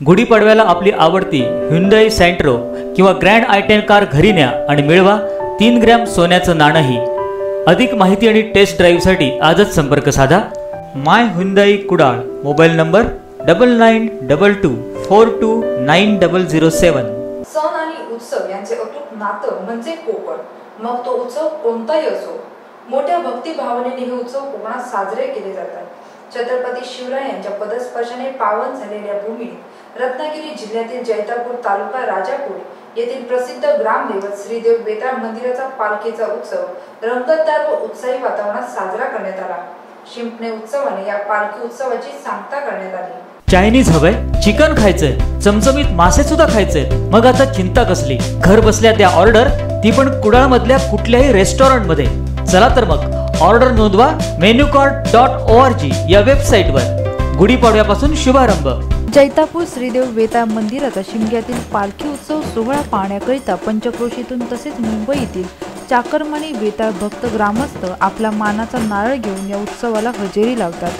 गुढीपाडव्याला आपली आवडती ह्युंदाई सँट्रो किंवा ग्रँड आय टेन कार घरी न्या आणि मिळवा तीन ग्रॅम सोन्याचं नाणंही. अधिक माहिती आणि टेस्ट ड्राईव्हसाठी आजच संपर्क साधा. My Hyundai Kudal mobile number double nine double two four two nine double zero seven सण आणि उत्सव यांचे अतूट नातं म्हणजे कोकण मग तो उत्सव कोणताही असो मोठ्या भक्तिभावनेने हे उत्सव कोकणात साजरे केले जातात. छत्रपती शिवराय यांच्या पदस्पर्शाने पावन झालेल्या भूमीत रत्नागिरी जिल्ह्यातील जैतापूर तालुका राजापूर येथील प्रसिद्ध ग्रामदेवत श्रीदेव बेताळ मंदिराचा पालखीचा उत्सव रंगतदार व उत्साही वातावरणात साजरा करण्यात आला. शिंपणे उत्सवाने या पालखी उत्सवाची सांगता करण्यात आली. चायनीज हवंय चिकन खायचंय चमचमीत मासे सुद्धा खायचंय. मग आता चिंता कसली? घर बसल्या त्या ऑर्डर ती पण कुडाळ मधल्या कुठल्याही रेस्टॉरंटमध्ये चला तर मग ऑर्डर नोंदवा menu card dot O R G या वेबसाईटवर. गुढीपाडव्यापासून शुभारंभ. जैतापूर श्रीदेव वेता मंदिराचा शिमग्यातील पालखी उत्सव सोहळा पाहण्याकरिता पंचक्रोशीतून तसेच मुंबईतील चाकरमानी वेताळ भक्त ग्रामस्थ आपला मानाचा नारळ घेऊन या उत्सवाला हजेरी लावतात.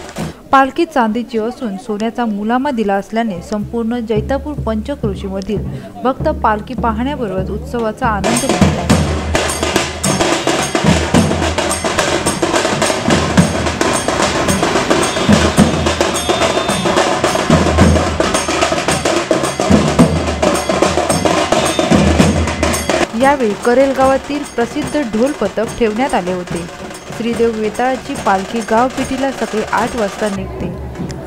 पालखी चांदीची असून सोन्याचा मुलामा दिला असल्याने संपूर्ण जैतापूर पंचक्रोशीमधील भक्त पालखी पाहण्याबरोबर उत्सवाचा आनंद घेतात यावेळी करेल गावातील प्रसिद्ध ढोल पथक ठेवण्यात आले होते. श्रीदेव वेताळाची पालखी गावपेठीला सकाळी आठ वाजता निघते.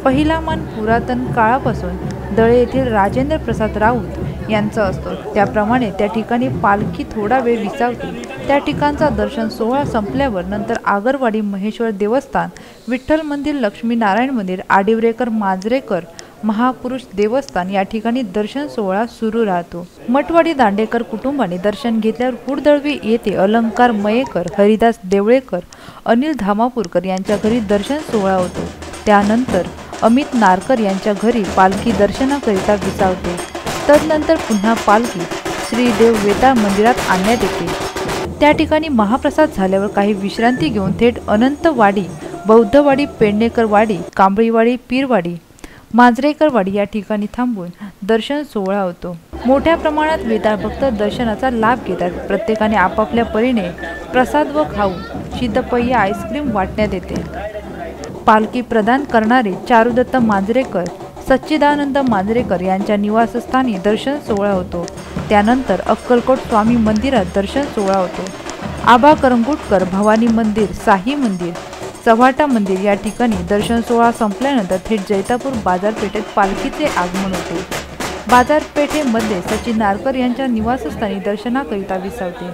पहिला मन पुरातन काळापासून दळे येथील राजेंद्र प्रसाद राऊत यांचा असतो. त्याप्रमाणे त्या ठिकाणी पालखी थोडा वेळ विसावते. त्या ठिकाणचा दर्शन सोहळा संपल्यावर नंतर आगरवाडी महेश्वर देवस्थान विठ्ठल मंदिर लक्ष्मीनारायण मंदिर आडिवरेकर मांजरेकर महापुरुष देवस्थान या ठिकाणी दर्शन सोहळा सुरू राहतो. मठवाडी दांडेकर कुटुंबाने दर्शन घेतल्यावर हुडदळवी येथे अलंकार मयेकर हरिदास देवळेकर अनिल धामापूरकर यांच्या घरी दर्शन सोहळा होतो. त्यानंतर अमित नारकर यांच्या घरी पालखी दर्शनाकरिता विसावते. तदनंतर पुन्हा पालखी श्रीदेव वेताळ मंदिरात आणण्यात येते. त्या ठिकाणी महाप्रसाद झाल्यावर काही विश्रांती घेऊन थेट अनंतवाडी बौद्धवाडी पेडणेकरवाडी कांबळीवाडी पीरवाडी मांजरेकरवाडी या ठिकाणी थांबून दर्शन सोहळा होतो. मोठ्या प्रमाणात वेताळ भक्त दर्शनाचा लाभ घेतात. प्रत्येकाने आपापल्या परीने प्रसाद व खाऊ शीतपय्या आईस्क्रीम वाटण्यात येते. पालखी प्रदान करणारे चारुदत्त मांजरेकर सच्चिदानंद मांजरेकर यांच्या निवासस्थानी दर्शन सोहळा होतो. त्यानंतर अक्कलकोट स्वामी मंदिरात दर्शन सोहळा होतो. आबा करंगुटकर भवानी मंदिर साही मंदिर चव्हाटा मंदिर या ठिकाणी दर्शन सोहळा संपल्यानंतर थेट जैतापूर बाजारपेठेत पालखीचे आगमन होते. बाजारपेठेमध्ये सचिन नारकर यांच्या निवासस्थानी दर्शनाकरिता विसावते.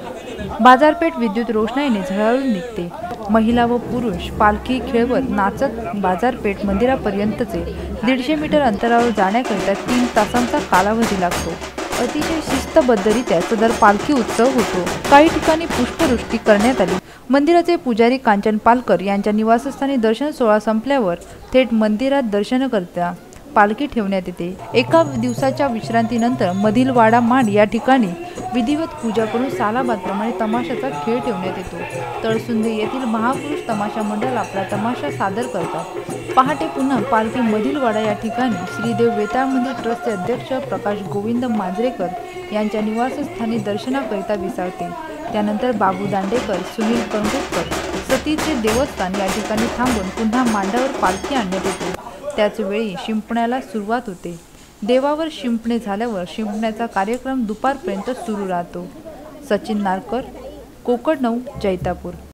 बाजारपेठ विद्युत रोषणाईने झळाळून निघते. महिला व पुरुष पालखी खेळवत नाचत बाजारपेठ मंदिरापर्यंतचे दीडशे मीटर अंतरावर जाण्याकरिता तीन तासांचा कालावधी लागतो. अतिशय शिस्तबद्धरित्या सदर पालखी उत्सव होतो. काही ठिकाणी पुष्पवृष्टी करण्यात आली. मंदिराचे पुजारी कांचन पालकर यांच्या निवासस्थानी दर्शन सोहळा संपल्यावर थेट मंदिरात दर्शन करता पालखी ठेवण्यात येते. एका दिवसाच्या विश्रांतीनंतर मधील वाडा मांड या ठिकाणी विधिवत पूजा करून सालाबादप्रमाणे तमाशाचा खेळ ठेवण्यात येतो. तळसुंदे येथील महापुरुष तमाशा मंडळ आपला तमाशा सादर करतात. पहाटे पुन्हा पालखी मधील वाडा या ठिकाणी श्रीदेव वेताळ मंदिर ट्रस्टचे अध्यक्ष प्रकाश गोविंद मांजरेकर यांच्या निवासस्थानी दर्शनाकरिता विसावते. त्यानंतर बाबू दांडेकर सुनील कंगुटकर सतीचे देवस्थान या ठिकाणी थांबून पुन्हा मांडावर पालखी आणण्यात येते. त्याचवेळी शिंपण्याला सुरुवात होते. देवावर शिंपणे झाल्यावर शिंपण्याचा कार्यक्रम दुपारपर्यंत सुरू राहतो. सचिन नारकर कोकण नऊ जैतापूर.